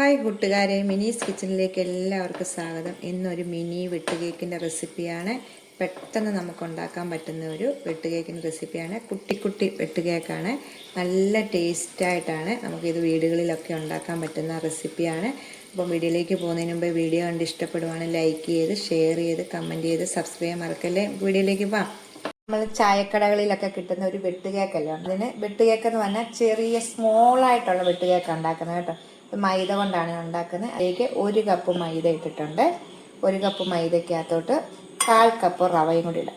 Hi കൂട്ടുകാരെ മിനീസ് കിച്ചണിലേക്ക് എല്ലാവർക്കും സ്വാഗതം. ഇന്നൊരു മിനി വെട്ട് കേക്കിന്റെ റെസിപ്പിയാണ്. പെട്ടെന്ന് നമുക്ക് ഉണ്ടാക്കാൻ പറ്റുന്ന ഒരു വെട്ട് കേക്കിന്റെ റെസിപ്പിയാണ്. കുട്ടി കുട്ടി വെട്ടുകേക്കാണ്. നല്ല ടേസ്റ്റായിട്ടാണ് നമുക്കിത് വീടുകളിലൊക്കെ ഉണ്ടാക്കാൻ പറ്റുന്ന റെസിപ്പിയാണ്. അപ്പം വീഡിയോയിലേക്ക് പോകുന്നതിന് മുമ്പ് വീഡിയോ കണ്ട് ഇഷ്ടപ്പെടുവാണെങ്കിൽ ലൈക്ക് ചെയ്ത് ഷെയർ ചെയ്ത് കമന്റ് ചെയ്ത് സബ്സ്ക്രൈബ് മറക്കല്ലേ? വീഡിയോയിലേക്ക് പോവാം നമ്മൾ ചായക്കടകളിലൊക്കെ കിട്ടുന്ന ഒരു വെട്ട് കേക്കല്ലോ അതിന് വെട്ട് എന്ന് പറഞ്ഞാൽ ചെറിയ സ്മോൾ ആയിട്ടുള്ള വെട്ടുകേക്ക് ഉണ്ടാക്കുന്നത് കേട്ടോ. മൈദ കൊണ്ടാണ് ഉണ്ടാക്കുന്നത്. അതിലേക്ക് ഒരു കപ്പ് മൈദ ഇട്ടിട്ടുണ്ട്. ഒരു കപ്പ് മൈദക്കകത്തോട്ട് കാൽ കപ്പ് റവയും കൂടി ഇടാം.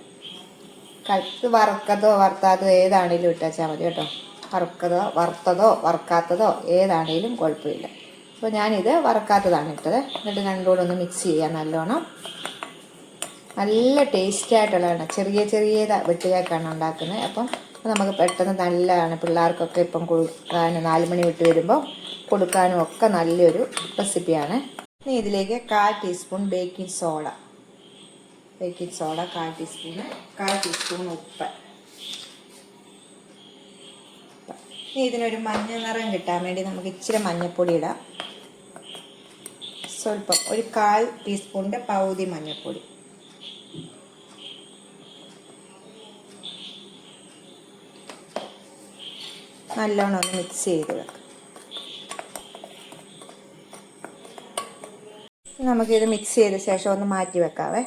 കാൽ ഇത് വറുക്കതോ വറുത്താത്തതോ ഏതാണേലും ഇട്ടാച്ചാൽ മതി കേട്ടോ. വറുക്കതോ വറുത്തതോ വറുക്കാത്തതോ ഏതാണേലും കുഴപ്പമില്ല. അപ്പോൾ ഞാനിത് വറുക്കാത്തതാണ് ഇട്ടത്. എന്നിട്ട് രണ്ടുകൂടെ ഒന്ന് മിക്സ് ചെയ്യാം നല്ലോണം. നല്ല ടേസ്റ്റി ആയിട്ടുള്ളതാണ്. ചെറിയ ചെറിയ വെട്ടുകേക്കാണ് ഉണ്ടാക്കുന്നത്. അപ്പം നമുക്ക് പെട്ടെന്ന് നല്ലതാണ്. പിള്ളേർക്കൊക്കെ ഇപ്പം കൊടുക്കാൻ നാല് മണി വിട്ട് വരുമ്പോൾ കൊടുക്കാനും ഒക്കെ നല്ലൊരു റെസിപ്പിയാണ്. ഇനി ഇതിലേക്ക് കാൽ teaspoon baking soda. Baking soda കാൽ ടീസ്പൂണ് കാൽ ടീസ്പൂൺ ഉപ്പ്. ഇനി ഇതിനൊരു മഞ്ഞ നിറം കിട്ടാൻ വേണ്ടി നമുക്ക് ഇച്ചിരി മഞ്ഞൾപ്പൊടി ഇടാം. സ്വല്പം ഒരു കാൽ ടീസ്പൂണിന്റെ പകുതി മഞ്ഞൾപ്പൊടി നല്ലോണം ഒന്ന് മിക്സ് ചെയ്ത് വെക്കാം. നമുക്കിത് മിക്സ് ചെയ്ത ശേഷം ഒന്ന് മാറ്റി വെക്കാവേ.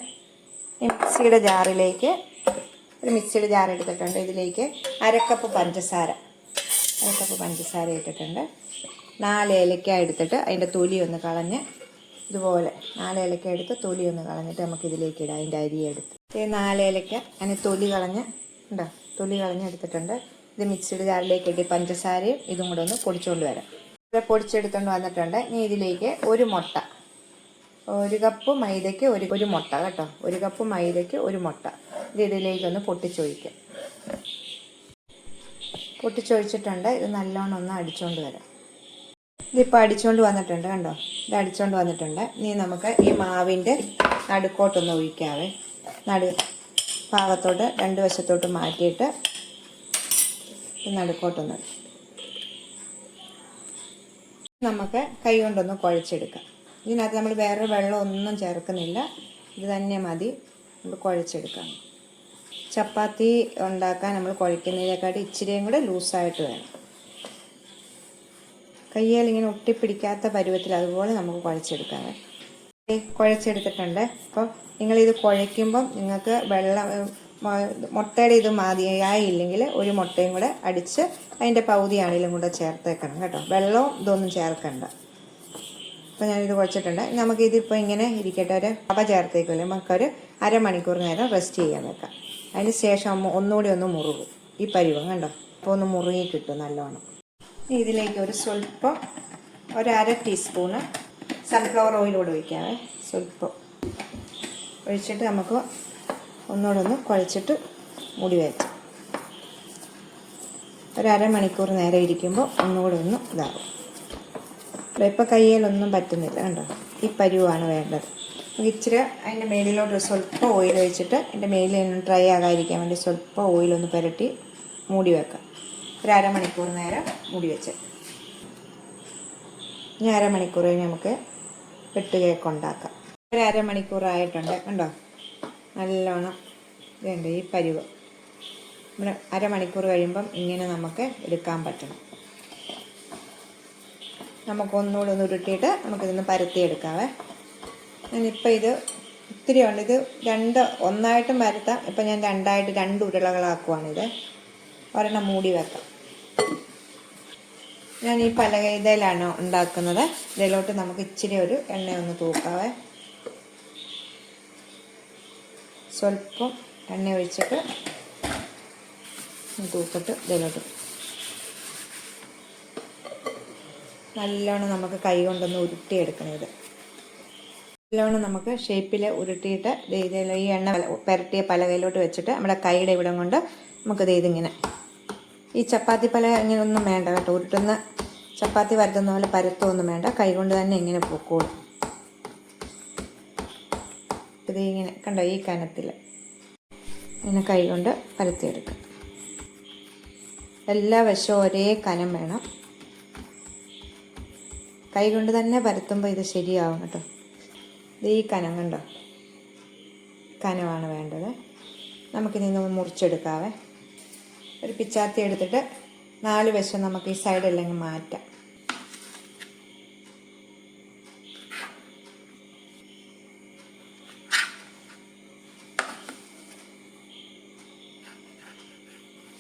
മിക്സിയുടെ ജാറിലേക്ക് ഒരു മിക്സിയുടെ ജാർ എടുത്തിട്ടുണ്ട്. ഇതിലേക്ക് അരക്കപ്പ് പഞ്ചസാര അരക്കപ്പ് പഞ്ചസാര ഇട്ടിട്ടുണ്ട്. നാല് ഏലക്ക എടുത്തിട്ട് അതിന്റെ തൊലി ഒന്ന് കളഞ്ഞ് ഇതുപോലെ നാല് ഏലക്ക എടുത്ത് തൊലി ഒന്ന് കളഞ്ഞിട്ട് നമുക്ക് ഇതിലേക്ക് ഇടാം. അതിന്റെ അരി എടുത്ത്. ഈ നാല് ഏലക്ക അതിന് തൊലി കളഞ്ഞ് ഉണ്ടോ? തൊലി കളഞ്ഞ് എടുത്തിട്ടുണ്ട്. ഇത് മിക്സിയുടെ ജാറിലേക്ക് ഇട്ട് പഞ്ചസാരയും ഇതും കൂടെ ഒന്ന് പൊടിച്ചുകൊണ്ട് വരാം. ഇവിടെ പൊടിച്ചെടുത്തുകൊണ്ട് വന്നിട്ടുണ്ട്. ഇനി ഇതിലേക്ക് ഒരു മുട്ട. ഒരു കപ്പ് മൈദയ്ക്ക് ഒരു ഒരു മുട്ട കേട്ടോ. ഒരു കപ്പ് മൈദയ്ക്ക് ഒരു മുട്ട. ഇത് ഇതിലേക്കൊന്ന് പൊട്ടിച്ചൊഴിക്കാം. പൊട്ടിച്ചൊഴിച്ചിട്ടുണ്ട്. ഇത് നല്ലോണം ഒന്ന് അടിച്ചുകൊണ്ട് വരാം. ഇതിപ്പോൾ അടിച്ചുകൊണ്ട് വന്നിട്ടുണ്ട് കണ്ടോ? ഇത് അടിച്ചുകൊണ്ട് വന്നിട്ടുണ്ട്. ഇനി നമുക്ക് ഈ മാവിന്റെ നടുക്കോട്ടൊന്ന് ഒഴിക്കാവേ. നടു ഭാഗത്തോട്ട് രണ്ട് വശത്തോട്ട് മാറ്റിയിട്ട് നടുക്കോട്ടൊന്ന് നമുക്ക് കൈ കൊണ്ടൊന്ന് കുഴച്ചെടുക്കാം. ഇതിനകത്ത് നമ്മൾ വേറെ വെള്ളം ഒന്നും ചേർക്കുന്നില്ല. ഇത് തന്നെ മതി. നമ്മൾ കുഴച്ചെടുക്കാം. ചപ്പാത്തി ഉണ്ടാക്കാൻ നമ്മൾ കുഴക്കുന്നതിനേക്കാട്ടി ഇച്ചിരിയും കൂടെ ലൂസായിട്ട് വേണം. കയ്യാൽ ഇങ്ങനെ ഒട്ടിപ്പിടിക്കാത്ത പരുവത്തിൽ അതുപോലെ നമുക്ക് കുഴച്ചെടുക്കാം. കുഴച്ചെടുത്തിട്ടുണ്ട്. അപ്പോൾ നിങ്ങളിത് കുഴയ്ക്കുമ്പം നിങ്ങൾക്ക് വെള്ളം മുട്ടയുടെ ഇത് മതിയായില്ലെങ്കിൽ ഒരു മുട്ടയും കൂടെ അടിച്ച് അതിന്റെ പകുതിയാണെങ്കിലും കൂടെ ചേർത്തേക്കണം കേട്ടോ. വെള്ളവും ഇതൊന്നും ചേർക്കണ്ട. അപ്പോൾ ഞാനിത് കുഴച്ചിട്ടുണ്ട്. നമുക്കിതിപ്പോൾ ഇങ്ങനെ ഇരിക്കട്ടെ. ഒരു അവ ചേർത്തേക്കുമല്ലോ? നമുക്കൊരു അരമണിക്കൂർ നേരം റെസ്റ്റ് ചെയ്യാൻ വെക്കാം. അതിന് ശേഷം ഒന്നുകൂടി ഒന്ന് മുറുകും. ഈ പരുവം കണ്ടോ? അപ്പോൾ ഒന്ന് മുറുകി കിട്ടും നല്ലോണം ഇതിലേക്ക് ഒരു സ്വല്പം ഒരു അര ടീസ്പൂണ് സൺഫ്ലവർ ഓയിലൂടെ ഒഴിക്കാവേ. സ്വല്പം. ഒഴിച്ചിട്ട് നമുക്ക് ഒന്നുകൂടെ ഒന്ന് കുഴച്ചിട്ട് മുടി വയ്ക്കാം ഒരു അരമണിക്കൂർ നേരം ഇരിക്കുമ്പോൾ ഒന്നുകൂടെ ഒന്ന് ഇതാകും ഇപ്പോൾ കയ്യിലൊന്നും പറ്റുന്നില്ല കണ്ടോ? ഈ പരുവാണ് വേണ്ടത്. ഇച്ചിരി അതിന്റെ മേലിലോട്ട് സ്വല്പം ഓയിൽ ഒഴിച്ചിട്ട് അതിന്റെ മേലിൽ ഡ്രൈ ആകാതിരിക്കാൻ വേണ്ടി സ്വല്പം ഓയിലൊന്ന് പുരട്ടി മൂടി വെക്കാം. ഒരു അരമണിക്കൂർ നേരം മൂടി വെച്ച്. ഇനി അരമണിക്കൂർ കഴിഞ്ഞ് നമുക്ക് പെട്ട് കേക്ക് ഉണ്ടാക്കാം. ഒരു അരമണിക്കൂറായിട്ടുണ്ട് കണ്ടോ? നല്ലോണം ഇതുണ്ട് ഈ പരുവ്. നമ്മൾ അരമണിക്കൂർ കഴിയുമ്പം ഇങ്ങനെ നമുക്ക് എടുക്കാൻ പറ്റണം. നമുക്കൊന്നുകൂടെ ഒന്ന് ഉരുട്ടിയിട്ട് നമുക്കിതൊന്ന് പരത്തിയെടുക്കാവേ. ഞാനിപ്പോൾ ഇത് ഒത്തിരി ഉണ്ട്. ഇത് രണ്ട് ഒന്നായിട്ടും പരത്താം. ഇപ്പം ഞാൻ രണ്ടായിട്ട് രണ്ട് ഉരുളകളാക്കുവാണിത്. ഒരെണ്ണം മൂടി വെക്കാം. ഞാൻ ഈ പലകയിലാണ് ഉണ്ടാക്കുന്നത്. ഇതിലോട്ട് നമുക്ക് ഇച്ചിരി ഒരു എണ്ണ ഒന്ന് തൂക്കാവേ. സ്വല്പം എണ്ണ ഒഴിച്ചിട്ട് തൂക്കിട്ട് ഇതിലോട്ട്. നല്ലോണം നമുക്ക് കൈ കൊണ്ടൊന്ന് ഉരുട്ടിയെടുക്കണം ഇത് നല്ലോണം നമുക്ക് ഷേപ്പിൽ ഉരുട്ടിയിട്ട് ഇതിൽ ഈ എണ്ണ പുരട്ടിയ പലകയിലോട്ട് വെച്ചിട്ട് നമ്മുടെ കൈയുടെ ഇവിടം കൊണ്ട് നമുക്കിത് ഇതിങ്ങനെ. ഈ ചപ്പാത്തി പല ഇങ്ങനെ ഒന്നും വേണ്ട കേട്ടോ. ഉരുട്ടുന്ന ചപ്പാത്തി പരത്തുന്ന പോലെ പരത്തൊന്നും വേണ്ട. കൈ കൊണ്ട് തന്നെ ഇങ്ങനെ പൊക്കോളും. ഇത് ഇങ്ങനെ കണ്ടോ ഈ കനത്തിൽ ഇങ്ങനെ കൈ കൊണ്ട് പരത്തിയെടുക്കാം. എല്ലാ വശവും ഒരേ കനം വേണം. കൈ കൊണ്ട് തന്നെ പരത്തുമ്പോൾ ഇത് ശരിയാവും കേട്ടോ. ഇത് ഈ കനം കണ്ടോ? കനമാണ് വേണ്ടത്. നമുക്കിനി ഒന്ന് മുറിച്ചെടുക്കാവേ. ഒരു പിച്ചാത്തി എടുത്തിട്ട് നാല് വശം നമുക്ക് ഈ സൈഡെല്ലാം മാറ്റാം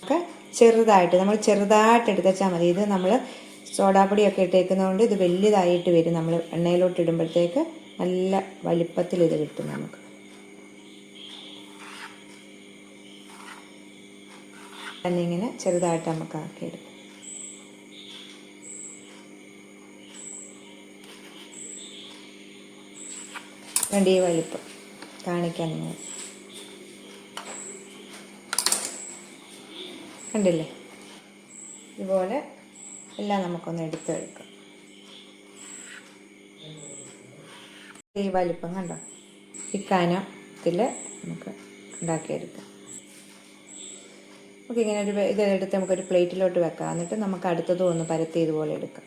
ഒക്കെ ചെറുതായിട്ട് നമ്മൾ ചെറുതായിട്ട് എടുത്തച്ചാൽ മതി. ഇത് നമ്മൾ സോഡാപ്പൊടിയൊക്കെ ഇട്ടേക്കുന്നതുകൊണ്ട് ഇത് വലിയതായിട്ട് വരും. നമ്മൾ എണ്ണയിലോട്ട് ഇടുമ്പോഴത്തേക്ക് നല്ല വലിപ്പത്തിൽ ഇത് കിട്ടും നമുക്ക്. തന്നെ ഇങ്ങനെ ചെറുതായിട്ട് നമുക്ക് ആക്കിയെടുക്കും. വേണ്ട വലിപ്പം? കാണിക്കാൻ നിങ്ങൾ കണ്ടില്ലേ? ഇതുപോലെ എല്ലാം നമുക്കൊന്ന് എടുത്തെടുക്കാം. ഈ വലിപ്പം കണ്ടോ? ഈ കനത്തിൽ നമുക്ക് ഉണ്ടാക്കിയെടുക്കാം. നമുക്ക് ഇങ്ങനെ ഒരു ഇത് എടുത്ത് നമുക്കൊരു പ്ലേറ്റിലോട്ട് വെക്കാം. എന്നിട്ട് നമുക്ക് അടുത്തതും ഒന്ന് പരത്തി ഇതുപോലെ എടുക്കാം.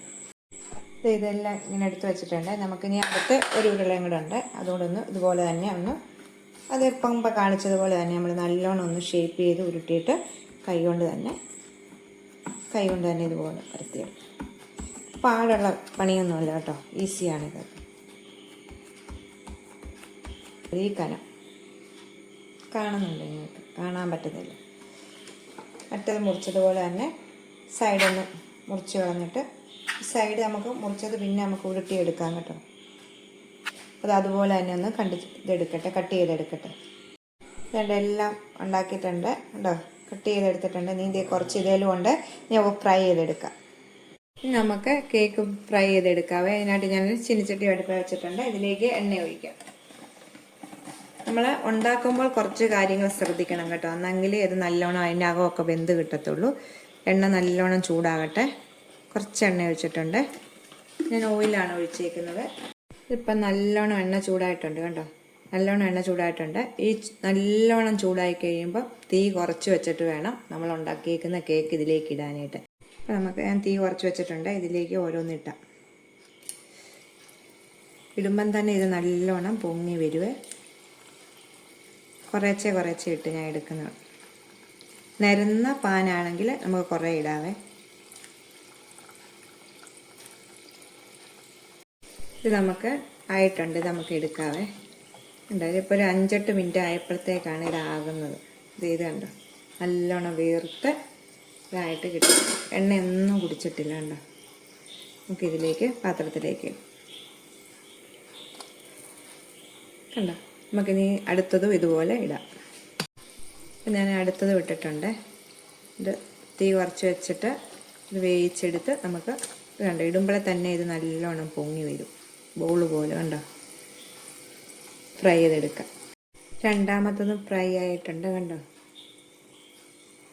ഇത് ഇതെല്ലാം ഇങ്ങനെ എടുത്ത് വെച്ചിട്ടുണ്ട്. നമുക്കിനി അടുത്ത് ഒരു ഉരുളയും കൂടെ ഉണ്ട്. അതുകൊണ്ടൊന്ന് ഇതുപോലെ തന്നെ ഒന്ന് അത് ഇപ്പം കാണിച്ചതുപോലെ തന്നെ നമ്മൾ നല്ലോണം ഒന്ന് ഷേപ്പ് ചെയ്ത് ഉരുട്ടിയിട്ട് കൈ കൊണ്ട് തന്നെ കൈകൊണ്ട് തന്നെ ഇതുപോലെ പരത്തിയെടുക്കും പാടുള്ള പണിയൊന്നുമില്ല കേട്ടോ ഈസിയാണ് ഇതൊക്കെ ഈ കനം കാണുന്നുണ്ട് നിങ്ങൾക്ക് കാണാൻ പറ്റുന്നില്ല. മറ്റത് മുറിച്ചതുപോലെ തന്നെ സൈഡൊന്ന് മുറിച്ച് കളഞ്ഞിട്ട് സൈഡ് നമുക്ക് മുറിച്ചത് പിന്നെ നമുക്ക് ഉരുട്ടിയെടുക്കാം കേട്ടോ. അത് അതുപോലെ തന്നെ ഒന്ന് കണ്ടി ഇതെടുക്കട്ടെ കട്ട് ചെയ്തെടുക്കട്ടെ. എല്ലാം ഉണ്ടാക്കിയിട്ടുണ്ട് കേട്ടോ. കട്ട് ചെയ്തെടുത്തിട്ടുണ്ട്. നീ കുറച്ച് ഇതേലും ഉണ്ട്. ഞാൻ ഫ്രൈ ചെയ്തെടുക്കാം. നമുക്ക് കേക്ക് ഫ്രൈ ചെയ്തെടുക്കാവേ അതിനായിട്ട് ഞാൻ ചിനിച്ചട്ടി അടുപ്പ് വെച്ചിട്ടുണ്ട്. ഇതിലേക്ക് എണ്ണ ഒഴിക്കാം. നമ്മൾ ഉണ്ടാക്കുമ്പോൾ കുറച്ച് കാര്യങ്ങൾ ശ്രദ്ധിക്കണം കേട്ടോ. എന്നെങ്കിൽ ഇത് നല്ലോണം അതിന്റെ അകമൊക്കെ വെന്ത് കിട്ടത്തുള്ളൂ. എണ്ണ നല്ലോണം ചൂടാകട്ടെ. കുറച്ച് എണ്ണ ഒഴിച്ചിട്ടുണ്ട്. ഞാൻ ഓയിലാണ് ഒഴിച്ചേക്കുന്നത്. ഇപ്പം നല്ലോണം എണ്ണ ചൂടായിട്ടുണ്ട് കണ്ടോ? നല്ലോണം എണ്ണ ചൂടായിട്ടുണ്ട്. ഈ നല്ലോണം ചൂടായി കഴിയുമ്പോൾ തീ കുറച്ച് വെച്ചിട്ട് വേണം നമ്മൾ ഉണ്ടാക്കിയേക്കുന്ന കേക്ക് ഇതിലേക്ക് ഇടാനായിട്ട്. അപ്പോൾ നമുക്ക് ഞാൻ തീ കുറച്ച് വെച്ചിട്ടുണ്ട്. ഇതിലേക്ക് ഓരോന്നിട്ടാം ഇടുമ്പം തന്നെ ഇത് നല്ലോണം പൊങ്ങി വരുവേ. കുറേച്ചെ കുറേച്ചെ ഇട്ട് ഞാൻ എടുക്കുന്നത് നിരന്ന പാനാണെങ്കിൽ നമുക്ക് കുറേ ഇടാവേ. ഇത് നമുക്ക് ആയിട്ടുണ്ട്. നമുക്ക് എടുക്കാവേ. എന്തായാലും ഇപ്പോൾ ഒരു അഞ്ചെട്ട് മിനിറ്റ് ആയപ്പോഴത്തേക്കാണ് ഇതാകുന്നത് ഇത് ഇത് കണ്ടോ? നല്ലോണം വീർത്ത് ഇതായിട്ട് കിട്ടും. എണ്ണ ഒന്നും കുടിച്ചിട്ടില്ല കണ്ടോ? നമുക്കിതിലേക്ക് പാത്രത്തിലേക്ക്. കണ്ടോ? നമുക്കിനി അടുത്തതും ഇതുപോലെ ഇടാം. അപ്പം ഞാൻ അടുത്തത് ഇട്ടിട്ടുണ്ട് ഇത് തീ കുറച്ച് വെച്ചിട്ട് ഇത് വേവിച്ചെടുത്ത് നമുക്ക് കണ്ടോ? ഇടുമ്പോഴേ തന്നെ ഇത് നല്ലോണം പൊങ്ങി വരും. ബോൾ പോലെ കണ്ടോ? ഫ്രൈ ചെയ്തെടുക്കാം. രണ്ടാമത്തതും ഫ്രൈ ആയിട്ടുണ്ട് കണ്ടോ?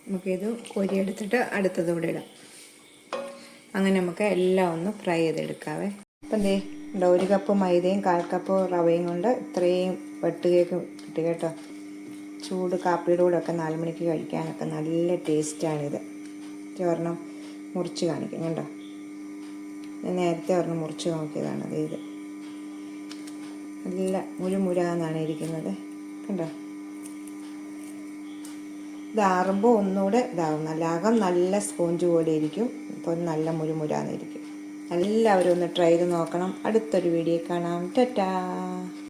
നമുക്കിത് കോരിയെടുത്തിട്ട് അടുത്തത് കൂടെ ഇടാം. അങ്ങനെ നമുക്ക് എല്ലാം ഒന്ന് ഫ്രൈ ചെയ്തെടുക്കാവേ. അപ്പം ദേ ഉണ്ടോ ഒരു കപ്പ് മൈദയും കാൽ കപ്പ് റവയും കൊണ്ട് ഇത്രയും വെട്ട് കേക്ക് കിട്ടി കേട്ടോ. ചൂട് കാപ്പിയുടെ കൂടെ ഒക്കെ നാല് മണിക്ക് കഴിക്കാനൊക്കെ നല്ല ടേസ്റ്റാണിത് ഒരെണ്ണം മുറിച്ച് കാണിക്കും കണ്ടോ? ഞാൻ നേരത്തെ ഒരെണ്ണം മുറിച്ച് നോക്കിയതാണ് ഇത്. നല്ല മുരുമുരാന്നാണ് ഇരിക്കുന്നത്. കണ്ടോ? ഇതാറുമ്പോൾ ഒന്നുകൂടെ ഇതാവും. നല്ല അകം നല്ല സ്പോഞ്ച് പോലെ ഇരിക്കും. ഇപ്പോൾ നല്ല മുരുമുരാന്നിരിക്കും എല്ലാവരും ഒന്ന് ട്രൈ ചെയ്ത് നോക്കണം. അടുത്തൊരു വീഡിയോ കാണാം. ടാറ്റാ!